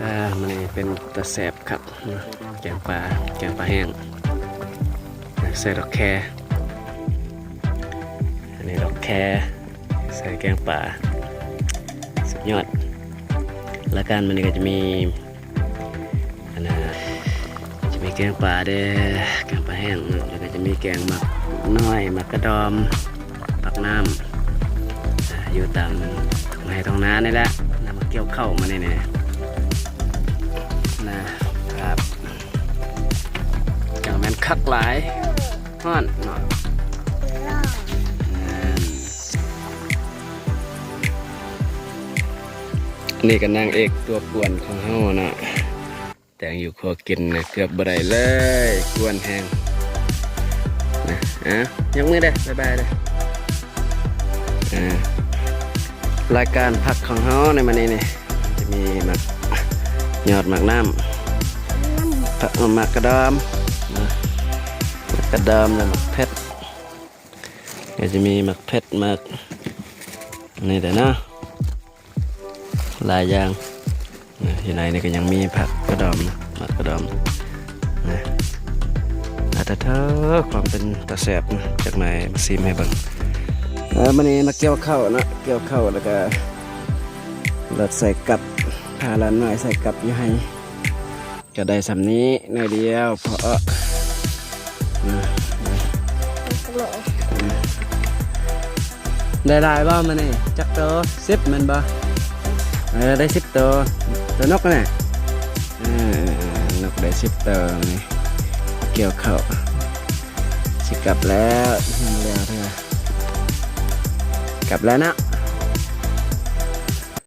อ่ามันนี่เป็นตะแสบครับแกงปลาแกงปลาแห้งใส่ดอกแครอันนี้ดอกแครใส่แกงปลาสุดยอดแล้วกันมันนี่ก็จะมีอันนะจะมีแกงปลาเด้แกงปลาแห้งแล้วก็จะมีแกงหมักน้อยหมักกระดอมปักน้ำออยู่ตามท้องไร่ท้องนานี่แหละนำมาเกี่ยวเข้ามาเนี่ย นะครับจังแมนคักหลายฮ้อนเนาะนี่ก็นางเอกตัวป่วนของเฮานะแต่งอยู่ครัวกินนะเกือบบ่ได้เลยกวนแหงนะอะยกมือเด้บ๊ายบายเด้ออ่ารายการพักของเฮาในมันนี้นี่จะมีมัก ยอดหมักน้ำผักหมักกระดอมหมักกระดอมแล้วหมักเพชรก็จะมีหมักเพชรหมักนี่เด้อเนะหลายอย่างที่ไหนนี่ก็ยังมีผักกระดอมนะผักกระดอมนะอาจจะเธอความเป็นตะแสบนะจากไหนมาซีมให้บิ่งเออมันนี้มาเกี่ยวเข้านะเกี่ยวเข้าแล้วก็รถใส่กับ พาหลานหน่อยใส่กับอยู่ให้ก็ได้สำนี้หน่อยเดียวเพราะได้ลายบ้ามันนี่จักโตสิบมันบ่เออได้สิบตัวตัวนกน่ะเอนกได้สิบตัวนี่เกี่ยวเขาสิกลับแล้วแล้วเถอะกลับแล้วนะ